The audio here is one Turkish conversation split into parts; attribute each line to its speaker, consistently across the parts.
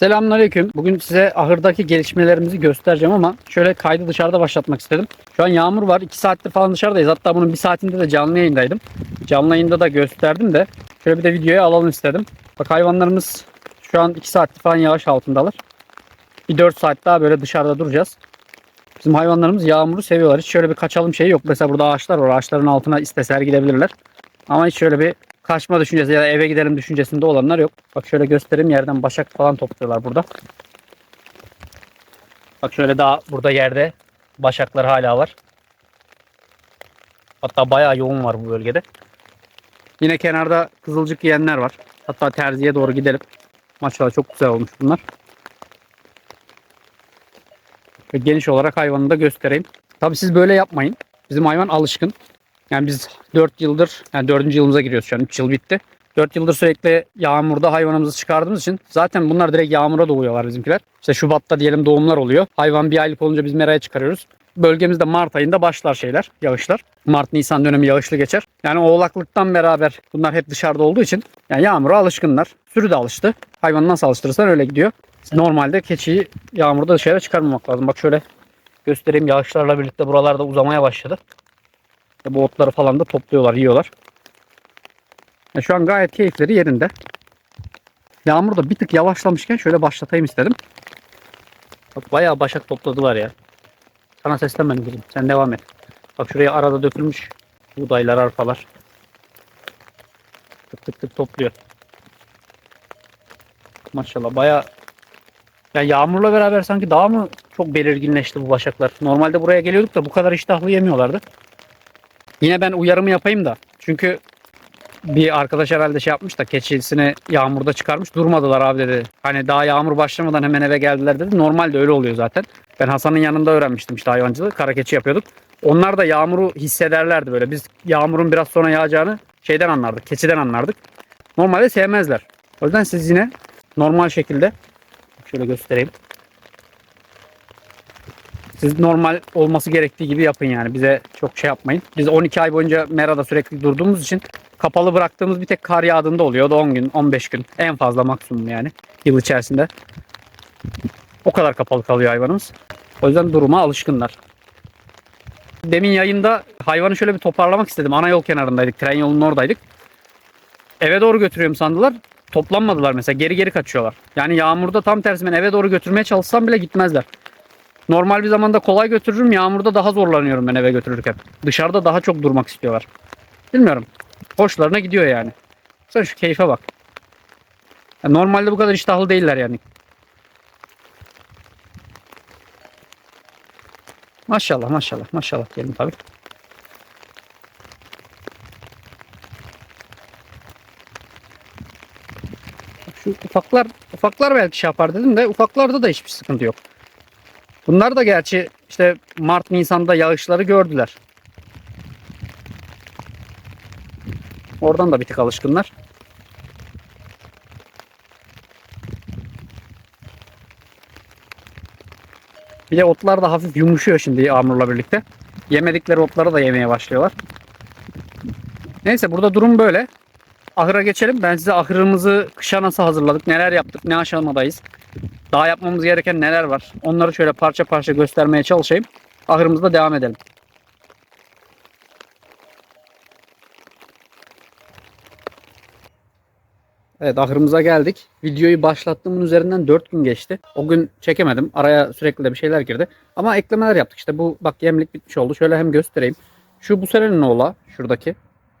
Speaker 1: Selamünaleyküm. Bugün size ahırdaki gelişmelerimizi göstereceğim ama şöyle kaydı dışarıda başlatmak istedim. Şu an yağmur var. 2 saattir falan dışarıdayız. Hatta bunun bir saatinde de canlı yayındaydım. Canlı yayında da gösterdim de şöyle bir de videoya alalım istedim. Bak hayvanlarımız şu an 2 saattir falan yağış altındalar. Bir 4 saat daha böyle dışarıda duracağız. Bizim hayvanlarımız yağmuru seviyorlar. Hiç şöyle bir kaçalım şeyi yok. Mesela burada ağaçlar var. Ağaçların altına isteseler gidebilirler. Ama hiç şöyle bir kaçma düşüncesi ya da eve gidelim düşüncesinde olanlar yok. Bak şöyle göstereyim yerden başak falan topluyorlar burada. Bak şöyle daha burada yerde başaklar hala var. Hatta bayağı yoğun var bu bölgede. Yine kenarda kızılcık yiyenler var. Hatta terziye doğru gidelim. Maşallah çok güzel olmuş bunlar. Ve geniş olarak hayvanı da göstereyim. Tabi siz böyle yapmayın. Bizim hayvan alışkın. Yani biz 4 yıldır, yani 4. yılımıza giriyoruz şu an. 3 yıl bitti. 4 yıldır sürekli yağmurda hayvanımızı çıkardığımız için zaten bunlar direkt yağmura doğuyorlar bizimkiler. İşte Şubat'ta diyelim doğumlar oluyor. Hayvan bir aylık olunca biz meraya çıkarıyoruz. Bölgemizde Mart ayında başlar şeyler, yağışlar. Mart-Nisan dönemi yağışlı geçer. Yani oğlaklıktan beraber bunlar hep dışarıda olduğu için yani yağmura alışkınlar. Sürü de alıştı. Hayvanı nasıl alıştırırsan öyle gidiyor. Normalde keçiyi yağmurda dışarı çıkarmamak lazım. Bak şöyle göstereyim yağışlarla birlikte buralarda uzamaya başladı. E, Bu otları falan da topluyorlar, yiyorlar. E, şu an gayet keyifleri yerinde. Yağmur da bir tık yavaşlamışken şöyle başlatayım istedim. Bak bayağı başak topladılar ya. Sana seslenmedim dedim. Sen devam et. Bak şuraya arada dökülmüş buğdaylar, arpalar. Tık tık tık topluyor. Maşallah bayağı ya yağmurla beraber sanki daha mı çok belirginleşti bu başaklar? Normalde buraya geliyorduk da bu kadar iştahlı yemiyorlardı. Yine ben uyarımı yapayım da. Çünkü bir arkadaş herhalde şey yapmış da keçisini yağmurda çıkarmış. Durmadılar abi dedi. Hani daha yağmur başlamadan hemen eve geldiler dedi. Normalde öyle oluyor zaten. Ben Hasan'ın yanında öğrenmiştim işte hayvancılığı. Kara keçi yapıyorduk. Onlar da yağmuru hissederlerdi böyle. Biz yağmurun biraz sonra yağacağını şeyden anlardık. Keçiden anlardık. Normalde sevmezler. O yüzden siz yine normal şekilde şöyle göstereyim. Siz normal olması gerektiği gibi yapın yani. Bize çok şey yapmayın. Biz 12 ay boyunca Mera'da sürekli durduğumuz için kapalı bıraktığımız bir tek kar yağdığında oluyor. O da 10 gün, 15 gün. En fazla maksimum yani yıl içerisinde. O kadar kapalı kalıyor hayvanımız. O yüzden duruma alışkınlar. Demin yayında hayvanı şöyle bir toparlamak istedim. Ana yol kenarındaydık. Tren yolunun oradaydık. Eve doğru götürüyorum sandılar. Toplanmadılar mesela. Geri geri kaçıyorlar. Yani yağmurda tam tersi ben eve doğru götürmeye çalışsam bile gitmezler. Normal bir zamanda kolay götürürüm. Yağmurda daha zorlanıyorum ben eve götürürken. Dışarıda daha çok durmak istiyorlar. Bilmiyorum. Hoşlarına gidiyor yani. Sen şu keyfe bak. Ya normalde bu kadar iştahlı değiller yani. Maşallah maşallah maşallah diyelim tabii. Şu ufaklar ufaklar belki şey yapar dedim de ufaklarda da hiçbir sıkıntı yok. Bunlar da gerçi işte Mart Nisan'da yağışları gördüler. Oradan da bir tık alışkınlar. Bir de otlar da hafif yumuşuyor şimdi yağmurla birlikte. Yemedikleri otları da yemeye başlıyorlar. Neyse burada durum böyle. Ahıra geçelim. Ben size ahırımızı kışa nasıl hazırladık, neler yaptık, ne aşamadayız. Daha yapmamız gereken neler var? Onları şöyle parça parça göstermeye çalışayım. Ahırımızda devam edelim. Evet ahırımıza geldik. Videoyu başlattığımın üzerinden 4 gün geçti. O gün çekemedim. Araya sürekli de bir şeyler girdi. Ama eklemeler yaptık. İşte bu bak yemlik bitmiş oldu. Şöyle hem göstereyim. Şu bu senenin oğla şuradaki.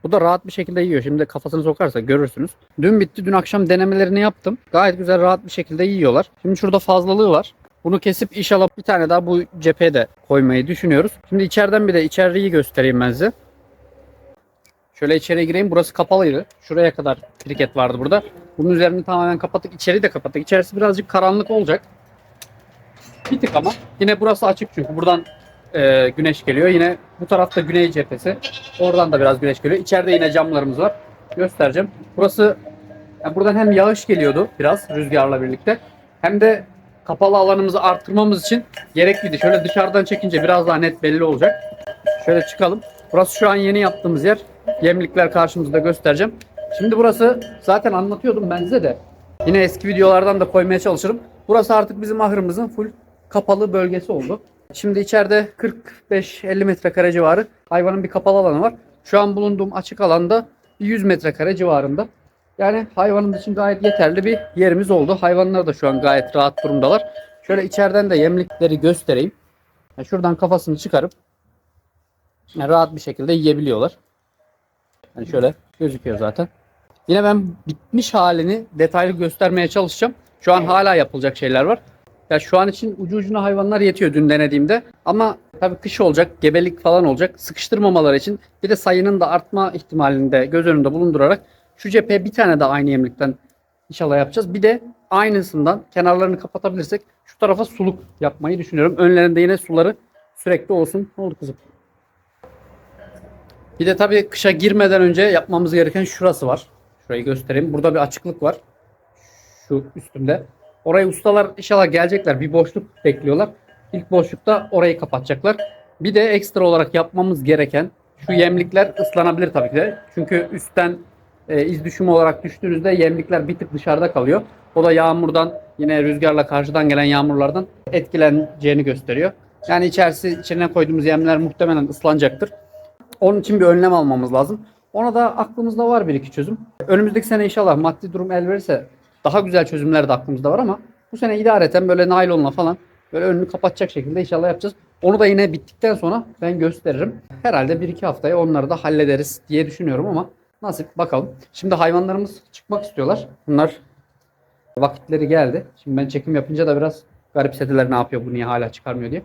Speaker 1: Bu da rahat bir şekilde yiyor. Şimdi kafasını sokarsa görürsünüz. Dün bitti. Dün akşam denemelerini yaptım. Gayet güzel rahat bir şekilde yiyorlar. Şimdi şurada fazlalığı var. Bunu kesip inşallah bir tane daha bu cepheye de koymayı düşünüyoruz. Şimdi içeriden bir de içeriği göstereyim ben size. Şöyle içeriye gireyim. Burası kapalıydı. Şuraya kadar kriket vardı burada. Bunun üzerini tamamen kapattık. İçeriği de kapattık. İçerisi birazcık karanlık olacak. Bir tık ama. Yine burası açık çünkü. Buradan e, güneş geliyor. Yine bu tarafta güney cephesi. Oradan da biraz güneş geliyor. İçeride yine camlarımız var. Göstereceğim. Burası yani buradan hem yağış geliyordu biraz rüzgarla birlikte. Hem de kapalı alanımızı arttırmamız için gerekliydi. Şöyle dışarıdan çekince biraz daha net belli olacak. Şöyle çıkalım. Burası şu an yeni yaptığımız yer. Yemlikler karşımızda göstereceğim. Şimdi burası zaten anlatıyordum ben size de. Yine eski videolardan da koymaya çalışırım. Burası artık bizim ahırımızın full kapalı bölgesi oldu. Şimdi içeride 45-50 metrekare civarı hayvanın bir kapalı alanı var. Şu an bulunduğum açık alanda 100 metrekare civarında. Yani hayvanın için gayet yeterli bir yerimiz oldu. Hayvanlar da şu an gayet rahat durumdalar. Şöyle içeriden de yemlikleri göstereyim. Yani şuradan kafasını çıkarıp yani rahat bir şekilde yiyebiliyorlar. Yani şöyle gözüküyor zaten. Yine ben bitmiş halini detaylı göstermeye çalışacağım. Şu an hala yapılacak şeyler var. Ya şu an için ucu ucuna hayvanlar yetiyor dün denediğimde. Ama tabii kış olacak, gebelik falan olacak. Sıkıştırmamaları için bir de sayının da artma ihtimalini de göz önünde bulundurarak şu cepheye bir tane de aynı yemlikten inşallah yapacağız. Bir de aynısından kenarlarını kapatabilirsek şu tarafa suluk yapmayı düşünüyorum. Önlerinde yine suları sürekli olsun. Ne oldu kızım? Bir de tabii kışa girmeden önce yapmamız gereken şurası var. Şurayı göstereyim. Burada bir açıklık var. Şu üstünde. Oraya ustalar inşallah gelecekler. Bir boşluk bekliyorlar. İlk boşlukta orayı kapatacaklar. Bir de ekstra olarak yapmamız gereken şu yemlikler ıslanabilir tabii ki de. Çünkü üstten e, iz düşümü olarak düştüğünüzde yemlikler bir tık dışarıda kalıyor. O da yağmurdan yine rüzgarla karşıdan gelen yağmurlardan etkileneceğini gösteriyor. Yani içerisi içine koyduğumuz yemler muhtemelen ıslanacaktır. Onun için bir önlem almamız lazım. Ona da aklımızda var bir iki çözüm. Önümüzdeki sene inşallah maddi durum el verirse daha güzel çözümler de aklımızda var ama bu sene idareten böyle naylonla falan böyle önünü kapatacak şekilde inşallah yapacağız. Onu da yine bittikten sonra ben gösteririm. Herhalde bir iki haftaya onları da hallederiz diye düşünüyorum ama nasip bakalım. Şimdi hayvanlarımız çıkmak istiyorlar. Bunlar vakitleri geldi. Şimdi ben çekim yapınca da biraz garipsediler ne yapıyor bu niye hala çıkarmıyor diye.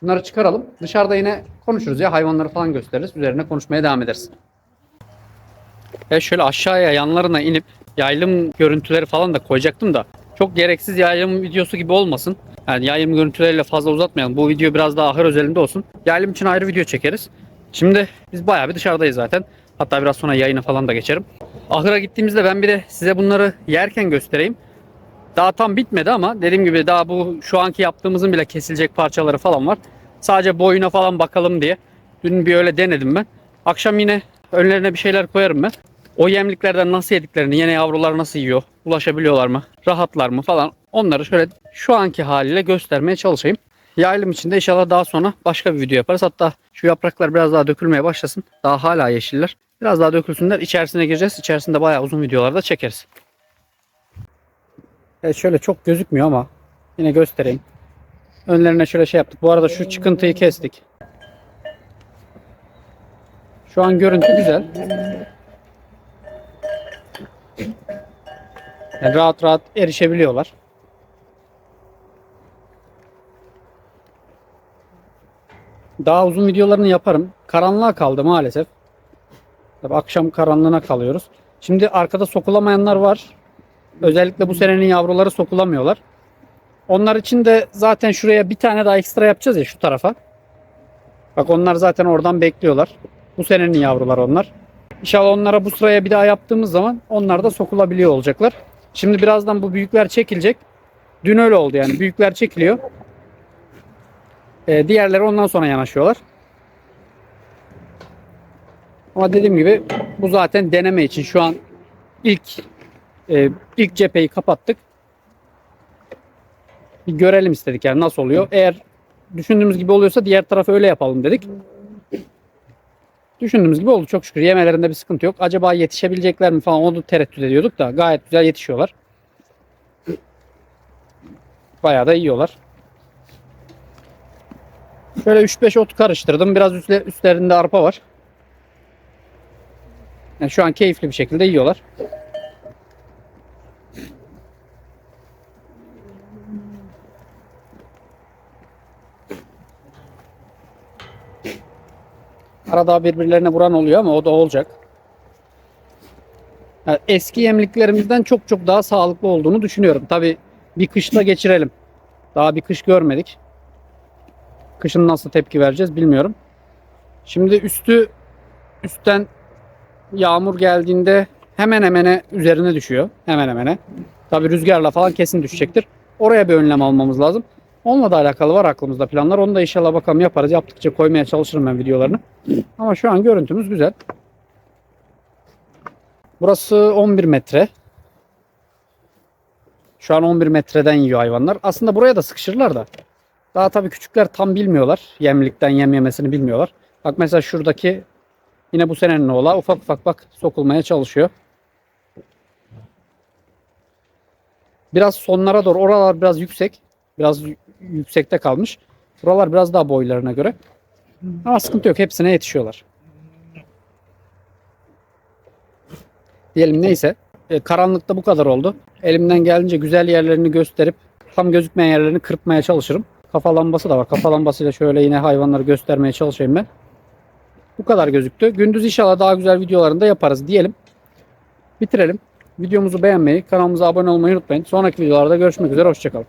Speaker 1: Şunları çıkaralım. Dışarıda yine konuşuruz ya hayvanları falan gösteririz. Üzerine konuşmaya devam ederiz. Ya şöyle aşağıya yanlarına inip yaylım görüntüleri falan da koyacaktım da çok gereksiz yaylım videosu gibi olmasın. Yani yaylım görüntüleriyle fazla uzatmayalım. Bu video biraz daha ahır özelinde olsun. Yaylım için ayrı video çekeriz. Şimdi biz bayağı bir dışarıdayız zaten. Hatta biraz sonra yayına falan da geçerim. Ahıra gittiğimizde ben bir de size bunları yerken göstereyim. Daha tam bitmedi ama dediğim gibi daha bu şu anki yaptığımızın bile kesilecek parçaları falan var. Sadece boyuna falan bakalım diye. Dün bir öyle denedim ben. Akşam yine önlerine bir şeyler koyarım ben. O yemliklerden nasıl yediklerini, yine yavrular nasıl yiyor, ulaşabiliyorlar mı, rahatlar mı falan onları şöyle şu anki haliyle göstermeye çalışayım. Yaylım için de inşallah daha sonra başka bir video yaparız. Hatta şu yapraklar biraz daha dökülmeye başlasın. Daha hala yeşiller. Biraz daha dökülsünler. İçerisine gireceğiz. İçerisinde bayağı uzun videolarda çekeriz. Evet şöyle çok gözükmüyor ama yine göstereyim. Önlerine şöyle şey yaptık. Bu arada şu çıkıntıyı kestik. Şu an görüntü güzel. Yani rahat rahat erişebiliyorlar. Daha uzun videolarını yaparım. Karanlığa kaldı maalesef. Tabii akşam karanlığına kalıyoruz. Şimdi arkada sokulamayanlar var. Özellikle bu senenin yavruları sokulamıyorlar. Onlar için de zaten şuraya bir tane daha ekstra yapacağız ya şu tarafa. Bak onlar zaten oradan bekliyorlar. Bu senenin yavruları onlar. İnşallah onlara bu sıraya bir daha yaptığımız zaman onlar da sokulabiliyor olacaklar. Şimdi birazdan bu büyükler çekilecek. Dün öyle oldu yani. Büyükler çekiliyor. Ee, diğerleri ondan sonra yanaşıyorlar. Ama dediğim gibi bu zaten deneme için şu an ilk e, ilk cepheyi kapattık. Bir görelim istedik yani nasıl oluyor. Eğer düşündüğümüz gibi oluyorsa diğer tarafı öyle yapalım dedik. Düşündüğümüz gibi oldu çok şükür. Yemelerinde bir sıkıntı yok. Acaba yetişebilecekler mi falan onu tereddüt ediyorduk da gayet güzel yetişiyorlar. Bayağı da yiyorlar. Şöyle 3-5 ot karıştırdım. Biraz üstle, üstlerinde arpa var. Yani şu an keyifli bir şekilde yiyorlar. Arada birbirlerine vuran oluyor ama o da olacak. Yani eski yemliklerimizden çok çok daha sağlıklı olduğunu düşünüyorum. Tabi bir kışta geçirelim. Daha bir kış görmedik. Kışın nasıl tepki vereceğiz bilmiyorum. Şimdi üstü üstten yağmur geldiğinde hemen hemene üzerine düşüyor. Hemen hemene. Tabi rüzgarla falan kesin düşecektir. Oraya bir önlem almamız lazım. Onunla da alakalı var aklımızda planlar. Onu da inşallah bakalım yaparız. Yaptıkça koymaya çalışırım ben videolarını. Ama şu an görüntümüz güzel. Burası 11 metre. Şu an 11 metreden yiyor hayvanlar. Aslında buraya da sıkışırlar da. Daha tabii küçükler tam bilmiyorlar. Yemlikten yem yemesini bilmiyorlar. Bak mesela şuradaki yine bu senenin oğla ufak ufak bak sokulmaya çalışıyor. Biraz sonlara doğru oralar biraz yüksek. Biraz yüksekte kalmış. Buralar biraz daha boylarına göre. Ama sıkıntı yok. Hepsine yetişiyorlar. Diyelim neyse. E, karanlıkta bu kadar oldu. Elimden geldiğince güzel yerlerini gösterip tam gözükmeyen yerlerini kırpmaya çalışırım. Kafa lambası da var. Kafa lambasıyla şöyle yine hayvanları göstermeye çalışayım ben. Bu kadar gözüktü. Gündüz inşallah daha güzel videolarını da yaparız diyelim. Bitirelim. Videomuzu beğenmeyi, kanalımıza abone olmayı unutmayın. Sonraki videolarda görüşmek üzere. Hoşçakalın.